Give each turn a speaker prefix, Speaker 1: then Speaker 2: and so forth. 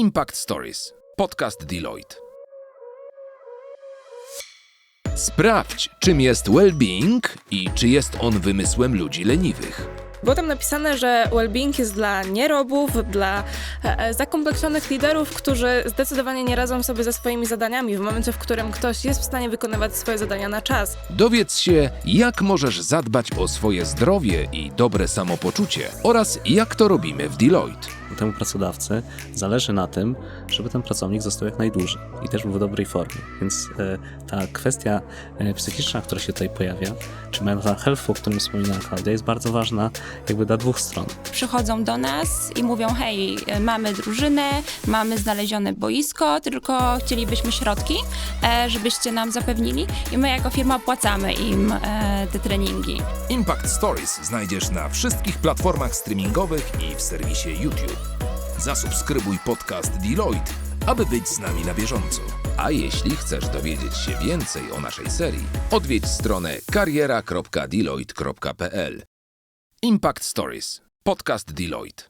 Speaker 1: Impact Stories. Podcast Deloitte. Sprawdź, czym jest well-being i czy jest on wymysłem ludzi leniwych.
Speaker 2: Było tam napisane, że well-being jest dla nierobów, dla e, e, zakompleksionych liderów, którzy zdecydowanie nie radzą sobie ze swoimi zadaniami w momencie, w którym ktoś jest w stanie wykonywać swoje zadania na czas.
Speaker 1: Dowiedz się, jak możesz zadbać o swoje zdrowie i dobre samopoczucie oraz jak to robimy w Deloitte.
Speaker 3: Temu pracodawcy zależy na tym, żeby ten pracownik został jak najdłużej i też był w dobrej formie. Więc e, ta kwestia e, psychiczna, która się tutaj pojawia, czy mental health, o którym wspominała Klaudia, jest bardzo ważna jakby dla dwóch stron.
Speaker 4: przychodzą do nas i mówią: Hej, e, mamy drużynę, mamy znalezione boisko, tylko chcielibyśmy środki, e, żebyście nam zapewnili, i my jako firma opłacamy im e, te treningi.
Speaker 1: Impact Stories znajdziesz na wszystkich platformach streamingowych i w serwisie YouTube. Zasubskrybuj podcast Deloitte, aby być z nami na bieżąco. A jeśli chcesz dowiedzieć się więcej o naszej serii, odwiedź stronę kariera.deloitte.pl. Impact Stories. Podcast Deloitte.